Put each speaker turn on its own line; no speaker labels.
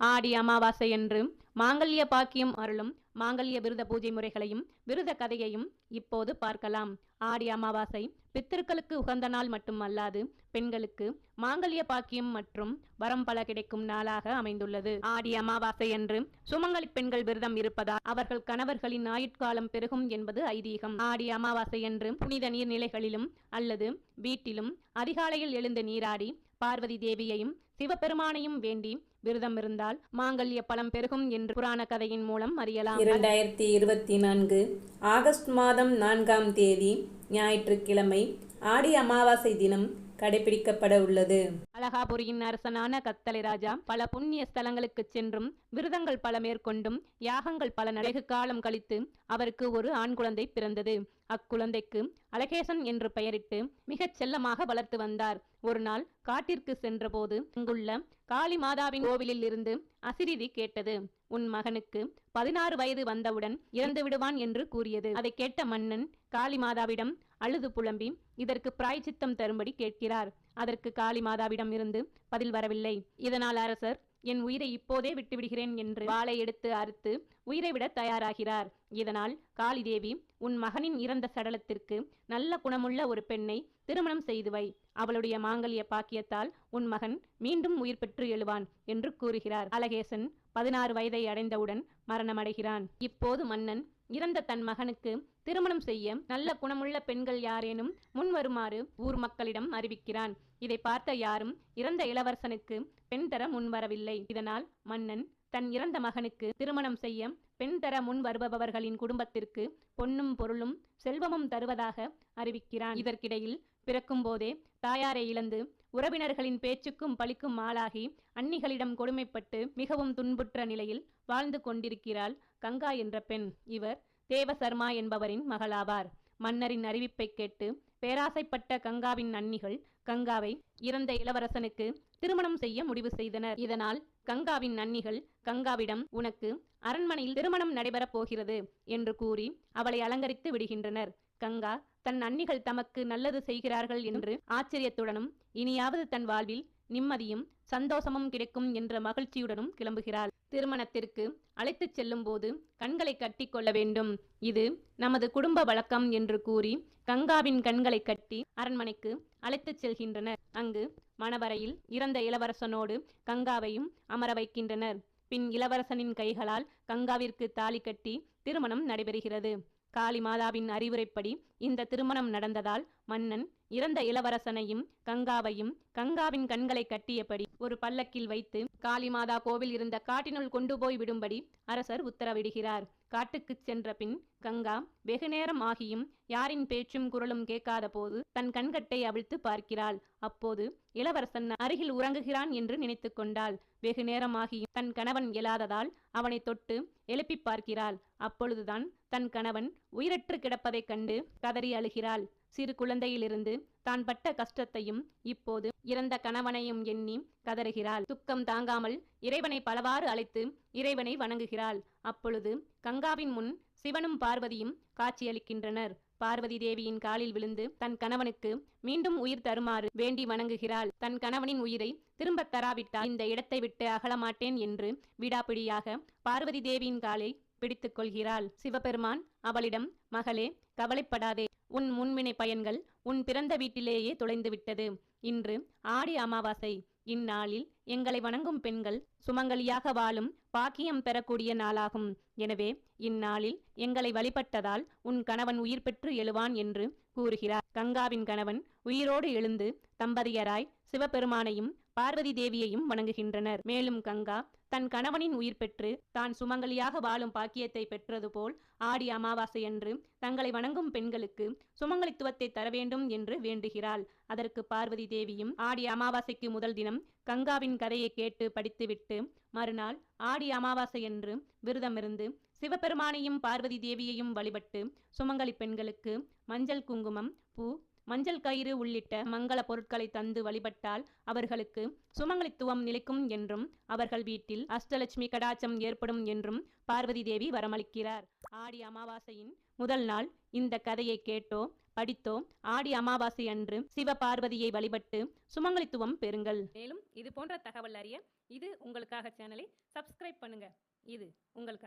ஆடி அமாவாசை என்று மாங்கல்ய பாக்கியம் அருளும் மாங்கல்ய விருத பூஜை முறைகளையும் விருத கதையையும் இப்போது பார்க்கலாம். ஆடி அமாவாசை பித்திருக்களுக்கு உகந்த நாள் மட்டுமல்லாது பெண்களுக்கு மாங்கல்ய பாக்கியம் மற்றும் வரம் பல கிடைக்கும் நாளாக அமைந்துள்ளது. ஆடி அமாவாசை என்று சுமங்கலி பெண்கள் விரதம் இருப்பதால் அவர்கள் கணவர்களின் ஆயுட்காலம் பெருகும் என்பது ஐதீகம். ஆடி அமாவாசை என்று புனித நீர்நிலைகளிலும் அல்லது வீட்டிலும் அதிகாலையில் எழுந்து நீராடி பார்வதி தேவியையும் சிவபெருமானையும் வேண்டி விரதம் இருந்தால் மாங்கல்ய பலம் பெருகும் என்று புராண கதையின் மூலம் அறியலாம்.
இரண்டாயிரத்தி இருபத்தி நான்கு ஆகஸ்ட் மாதம் நான்காம் தேதி ஞாயிற்றுக்கிழமை ஆடி அமாவாசை தினம் கடைபிடிக்கப்பட உள்ளது.
அலகாபுரியின் அரசனான கத்தலை ராஜா பல புண்ணிய ஸ்தலங்களுக்கு சென்றும் விரதங்கள் பல மேற்கொண்டும் யாகங்கள் பல நடைகு காலம் கழித்து அவருக்கு ஒரு ஆண் குழந்தை பிறந்தது. அக்குழந்தைக்கு அலகேசன் என்று பெயரிட்டு மிகச் செல்லமாக வளர்த்து வந்தார். ஒரு நாள் காட்டிற்கு சென்றபோது இங்குள்ள காளி மாதாவின் கோவிலில் இருந்து அசிரிதி கேட்டது. உன் மகனுக்கு பதினாறு வயது வந்தவுடன் இறந்து விடுவான் என்று கூறியது. அதை கேட்ட மன்னன் காளி மாதாவிடம் அழுது புலம்பி இதற்கு பிராய்ச்சித்தம் தரும்படி கேட்கிறார். அதற்கு காளி மாதாவிடம் இருந்து பதில் வரவில்லை. இதனால் அரசர் என் உயிரை இப்போதே விட்டுவிடுகிறேன் என்று வாளை எடுத்து அறுத்து உயிரை விட தயாராகிறார். இதனால் காளிதேவி உன் மகனின் இறந்த சடலத்திற்கு நல்ல குணமுள்ள ஒரு பெண்ணை திருமணம் செய்து வை அவளுடைய மாங்கல்ய பாக்கியத்தால் உன் மகன் மீண்டும் உயிர் பெற்று எழுவான் என்று கூறுகிறார். அலகேசன் பதினாறு வயதை அடைந்தவுடன் மரணமடைகிறான். இப்போது மன்னன் இறந்த தன் மகனுக்கு திருமணம் செய்ய நல்ல குணமுள்ள பெண்கள் யாரேனும் முன் வருமாறு ஊர் மக்களிடம் அறிவிக்கிறான். இதை பார்த்த யாரும் இறந்த இளவரசனுக்கு பெண் தர முன்வரவில்லை. இதனால் மன்னன் தன் இறந்த மகனுக்கு திருமணம் செய்ய பெண் தர முன் வருபவர்களின் குடும்பத்திற்கு பொன்னும் பொருளும் செல்வமும் தருவதாக அறிவிக்கிறான். இதற்கிடையில் பிறக்கும்போதே தாயாரை இழந்து உறவினர்களின் பேச்சுக்கும் பழிக்கும் ஆளாகி அன்னிகளிடம் கொடுமைப்பட்டு மிகவும் துன்புற்ற நிலையில் வாழ்ந்து கொண்டிருக்கிறாள் கங்கா என்ற பெண். இவர் தேவசர்மா என்பவரின் மகளாவார். மன்னரின் அறிவிப்பை கேட்டு பேராசைப்பட்ட கங்காவின் அன்னிகள் கங்காவை இறந்த இளவரசனுக்கு திருமணம் செய்ய முடிவு செய்தனர். இதனால் கங்காவின் அன்னிகள் கங்காவிடம் உனக்கு அரண்மனையில் திருமணம் நடைபெறப் போகிறது என்று கூறி அவளை அலங்கரித்து விடுகின்றனர். கங்கா தன் அன்னிகள் தமக்கு நல்லது செய்கிறார்கள் என்று ஆச்சரியத்துடனும் இனியாவது தன் வாழ்வில் நிம்மதியும் சந்தோஷமும் கிடைக்கும் என்ற மகிழ்ச்சியுடனும் கிளம்புகிறாள். திருமணத்திற்கு அழைத்துச் செல்லும்போது கண்களை கட்டி கொள்ள வேண்டும். இது நமது குடும்ப வழக்கம் என்று கூறி கங்காவின் கண்களை கட்டி அரண்மனைக்கு அழைத்துச் செல்கின்றனர். அங்கு மணவரையில் இறந்த இளவரசனோடு கங்காவையும் அமர வைக்கின்றனர். பின் இளவரசனின் கைகளால் கங்காவிற்கு தாலி கட்டி திருமணம் நடைபெறுகிறது. காளி மாதாவின் அறிவுரைப்படி இந்த திருமணம் நடந்ததால் மன்னன் இறந்த இளவரசனையும் கங்காவையும் கங்காவின் கண்களை கட்டியபடி ஒரு பல்லக்கில் வைத்து காளிமாதா கோவில் இருந்த காட்டினுள் கொண்டு போய் விடும்படி அரசர் உத்தரவிடுகிறார். காட்டுக்குச் சென்ற பின் கங்கா வெகு நேரம் ஆகியும் யாரின் பேச்சும் குரலும் கேட்காத போது தன் கண்கட்டை அவிழ்த்து பார்க்கிறாள். அப்போது இளவரசன் அருகில் உறங்குகிறான் என்று நினைத்து கொண்டாள். வெகு நேரமாகியும் தன் கணவன் இயலாததால் அவனை தொட்டு எழுப்பி பார்க்கிறாள். அப்பொழுதுதான் தன் கணவன் உயிரற்று கிடப்பதைக் கண்டு கதறி அழுகிறாள். சிறு குழந்தையிலிருந்து தான் பட்ட கஷ்டத்தையும் இப்போது இறந்த கணவனையும் எண்ணி கதறுகிறாள். துக்கம் தாங்காமல் இறைவனை பலவாறு அழைத்து இறைவனை வணங்குகிறாள். அப்பொழுது கங்காவின் முன் சிவனும் பார்வதியும் காட்சியளிக்கின்றனர். பார்வதி தேவியின் காலில் விழுந்து தன் கணவனுக்கு மீண்டும் உயிர் தருமாறு வேண்டி வணங்குகிறாள். தன் கணவனின் உயிரை திரும்பத் தராவிட்டால் இந்த இடத்தை விட்டு அகலமாட்டேன் என்று விடாப்பிடியாக பார்வதி தேவியின் காலை பிடித்துக் கொள்கிறாள். சிவபெருமான் அவளிடம் மகளே கவலைப்படாதே. உன் முன்வினை பயன்கள் உன் பிறந்த வீட்டிலேயே தொலைந்துவிட்டது. இன்று ஆடி அமாவாசை. இந்நாளில் எங்களை வணங்கும் பெண்கள் சுமங்கலியாக வாழும் பாக்கியம் பெறக்கூடிய நாளாகும். எனவே இந்நாளில் எங்களை வழிபட்டதால் உன் கணவன் உயிர் பெற்று எழுவான் என்று கூறுகிறார். கங்காவின் கணவன் உயிரோடு எழுந்து தம்பதியராய் சிவபெருமானையும் பார்வதி தேவியையும் வணங்குகின்றனர். மேலும் கங்கா தன் கணவனின் உயிர் பெற்று தான் சுமங்கலியாக வாழும் பாக்கியத்தை பெற்றது போல் ஆடி அமாவாசை அன்று தங்களை வணங்கும் பெண்களுக்கு சுமங்கலித்துவத்தை தர வேண்டும் என்று வேண்டுகிறாள். அதற்கு பார்வதி தேவியும் ஆடி அமாவாசைக்கு முதல் தினம் கங்காவின் கதையை கேட்டு படித்துவிட்டு மறுநாள் ஆடி அமாவாசை என்று விரதமிருந்து சிவபெருமானையும் பார்வதி தேவியையும் வழிபட்டு சுமங்கலி பெண்களுக்கு மஞ்சள் குங்குமம் பூ மஞ்சள் கயிறு உள்ளிட்ட மங்கள பொருட்களை தந்து வழிபட்டால் அவர்களுக்கு சுமங்கலித்துவம் நிலைக்கும் என்றும் அவர்கள் வீட்டில் அஷ்டலட்சுமி கடாச்சம் ஏற்படும் என்றும் பார்வதி தேவி வரமளிக்கிறார். ஆடி அமாவாசையின் முதல் நாள் இந்த கதையை கேட்டோ படித்தோ ஆடி அமாவாசை அன்று சிவ பார்வதியை வழிபட்டு சுமங்கலித்துவம் பெறுங்கள். மேலும் இது போன்ற தகவல் அறிய இது உங்களுக்காக சேனலை சப்ஸ்கிரைப் பண்ணுங்க. இது உங்களுக்காக